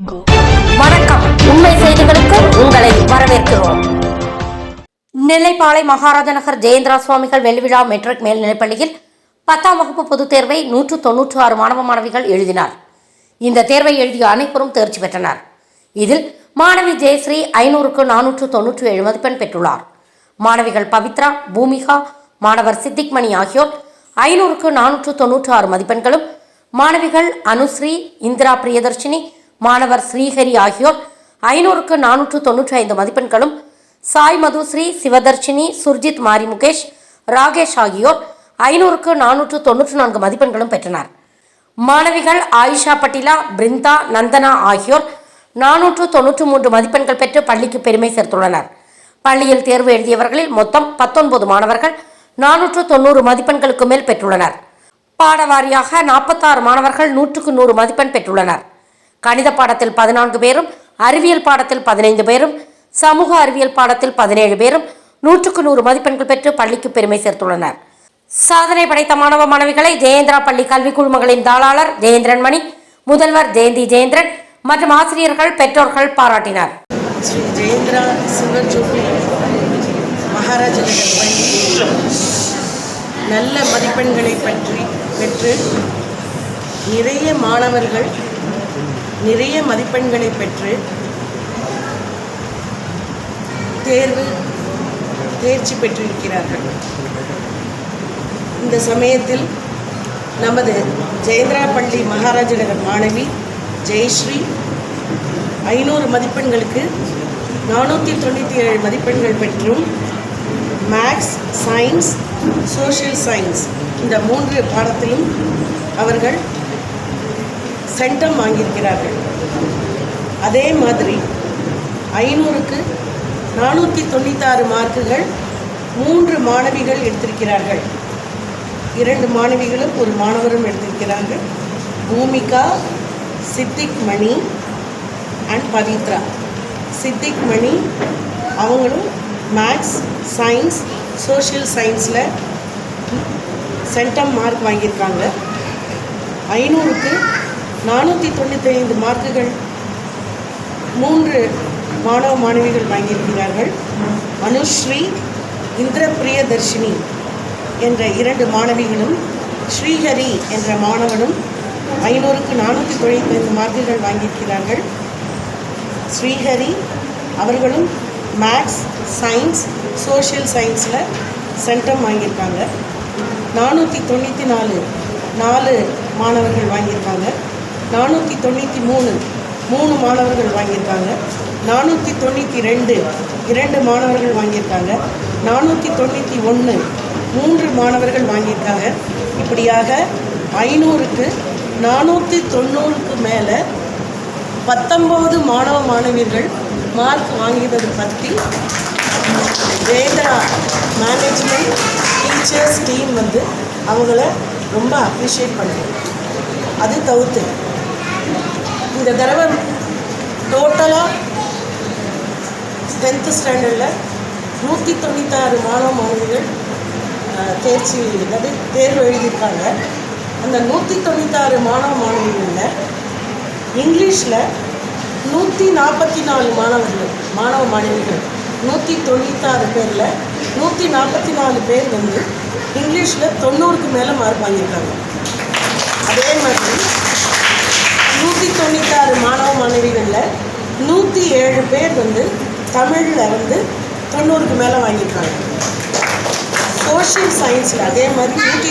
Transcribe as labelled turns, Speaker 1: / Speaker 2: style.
Speaker 1: வணக்கம். உண்மை செய்திகளுக்கு உங்களை வரவேற்கிறோம். நெல்லைப்பாளை மகாராஜா நகர் ஜெயேந்திரா சுவாமிகள் வெள்ளிவிழா மெட்ரிக் மேல்நிலைப்பள்ளியில் பத்தாம் வகுப்பு பொதுத் தேர்வை நூற்று தொன்னூற்று ஆறு மாணவ மாணவிகள் எழுதினார். இந்த தேர்வை எழுதிய அனைவரும் தேர்ச்சி பெற்றனர். இதில் மாணவி ஜெயஸ்ரீ ஐநூறுக்கு நானூற்று தொன்னூற்று ஏழு மதிப்பெண் பெற்றுள்ளார். மாணவிகள் பவித்ரா பூமிகா மாணவர் சித்திக் மணி ஆகியோர் ஐநூறுக்கு நானூற்று தொன்னூற்று ஆறு மதிப்பெண்களும் மாணவிகள் அனுஸ்ரீ இந்திரா பிரியதர்ஷினி மாணவர் ஸ்ரீஹரி ஆகியோர் ஐநூறுக்கு நானூற்று தொன்னூற்றி ஐந்து மதிப்பெண்களும் சாய் மதுஸ்ரீ சிவதர்ஷினி சுர்ஜித் மாரி முகேஷ் ராகேஷ் ஆகியோர் ஐநூறுக்கு நானூற்று தொன்னூற்று நான்கு மதிப்பெண்களும் பெற்றனர். மாணவிகள் ஆயிஷா பட்டிலா பிருந்தா நந்தனா ஆகியோர் நானூற்று தொன்னூற்று மூன்று மதிப்பெண்கள் பெற்று பள்ளிக்கு பெருமை சேர்த்துள்ளனர். பள்ளியில் தேர்வு எழுதியவர்களில் மொத்தம் பத்தொன்பது மாணவர்கள் நானூற்று தொண்ணூறு மதிப்பெண்களுக்கு மேல் பெற்றுள்ளனர். பாடவாரியாக நாற்பத்தாறு மாணவர்கள் நூற்றுக்கு நூறு மதிப்பெண் பெற்றுள்ளனர். கணித பாடத்தில் பதினான்கு பேரும் அறிவியல் பாடத்தில் பதினைந்து பேரும் சமூக அறிவியல் பாடத்தில் பதினேழு பேரும் நூற்றுக்கு நூறு மதிப்பெண்கள் பெற்று பள்ளிக்கு பெருமை சேர்த்துள்ளனர். சாதனை படைத்த மாணவ மாணவிகளை ஜெயேந்திரா பள்ளி கல்விக் குழுமங்களின் தாளாளர் ஜெயேந்திரன் மணி முதல்வர் ஜெயந்தி ஜெயேந்திரன் மற்றும் ஆசிரியர்கள் பெற்றோர்கள் பாராட்டினர்.
Speaker 2: ஸ்ரீ ஜெயேந்திரா மகாராஜ நல்ல மதிப்பெண்களை பற்றி பெற்று நிறைய மாணவர்கள் நிறைய மதிப்பெண்களை பெற்று தேர்வு தேர்ச்சி பெற்றிருக்கிறார்கள். இந்த சமயத்தில் நமது ஜெயந்திராபள்ளி மகாராஜநகர் மகாராஜ நகர் மாணவி ஜெயஸ்ரீ ஐநூறு மதிப்பெண்களுக்கு நானூற்றி தொண்ணூற்றி ஏழு மதிப்பெண்கள் பெற்றும் மேக்ஸ் சயின்ஸ் சோஷியல் சயின்ஸ் இந்த மூன்று பாடத்திலும் அவர்கள் சென்டம் வாங்கியிருக்கிறார்கள். அதே மாதிரி ஐநூறுக்கு நானூற்றி தொண்ணூத்தாறு மார்க்குகள் மூன்று மாணவிகள் எடுத்திருக்கிறார்கள். இரண்டு மாணவிகளும் ஒரு மாணவரும் எடுத்திருக்கிறார்கள். பூமிகா சித்திக் மணி அண்ட் பவித்ரா. சித்திக் மணி அவங்களும் மேக்ஸ் சயின்ஸ் சோஷியல் சயின்ஸில் சென்டம் மார்க் வாங்கியிருக்காங்க. ஐநூறுக்கு நானூற்றி தொண்ணூற்றி ஐந்து மார்க்குகள் மூன்று மாணவ மாணவிகள் வாங்கியிருக்கிறார்கள். அனுஸ்ரீ இந்திரபிரியதர்ஷினி என்ற இரண்டு மாணவிகளும் ஸ்ரீஹரி என்ற மாணவனும் ஐநூறுக்கு நானூற்றி தொண்ணூற்றி ஐந்து மார்க்குகள் வாங்கியிருக்கிறார்கள். ஸ்ரீஹரி அவர்களும் மேக்ஸ் சயின்ஸ் சோஷியல் சயின்ஸில் சென்டம் வாங்கியிருக்காங்க. நானூற்றி தொண்ணூற்றி நாலு நாலு மாணவர்கள் வாங்கியிருக்காங்க. நானூற்றி தொண்ணூற்றி மூணு. மூணு மாணவர்கள் வாங்கியிருக்காங்க. நானூற்றி தொண்ணூற்றி ரெண்டு. இரண்டு மாணவர்கள் வாங்கியிருக்காங்க. நானூற்றி தொண்ணூற்றி ஒன்று. மூன்று மாணவர்கள் வாங்கியிருக்காங்க. இப்படியாக ஐநூறுக்கு நானூற்றி தொண்ணூறுக்கு மேலே பத்தொம்போது மாணவ மாணவியர்கள் மார்க் வாங்கியதை பற்றி வேதா மேனேஜ்மெண்ட் டீச்சர்ஸ் டீம் வந்து அவங்கள ரொம்ப அப்ரிஷியேட் பண்ணுறோம் அது தவிர்த்து இந்த தடவை டோட்டலாக டென்த்து ஸ்டாண்டர்டில் நூற்றி தொண்ணூத்தாறு மாணவ மாணவிகள் தேர்ச்சி அதாவது தேர்வு எழுதியிருக்காங்க. அந்த நூற்றி தொண்ணூத்தாறு மாணவ மாணவிகளில் இங்கிலீஷில் நூற்றி நாற்பத்தி நாலு மாணவர்கள் மாணவ மாணவிகள். நூற்றி தொண்ணூத்தாறு பேரில் நூற்றி நாற்பத்தி நாலு பேர் வந்து இங்கிலீஷில் தொண்ணூறுக்கு மேலே மார்க் வாங்கியிருக்காங்க. அதே மாதிரி நூற்றி தொண்ணூத்தாறு மாணவ மாணவிகளில் நூற்றி ஏழு பேர் வந்து தமிழில் வந்து தொண்ணூறுக்கு மேலே வாங்கியிருக்காங்க. சோஷியல் சயின்ஸில் அதே மாதிரி நூற்றி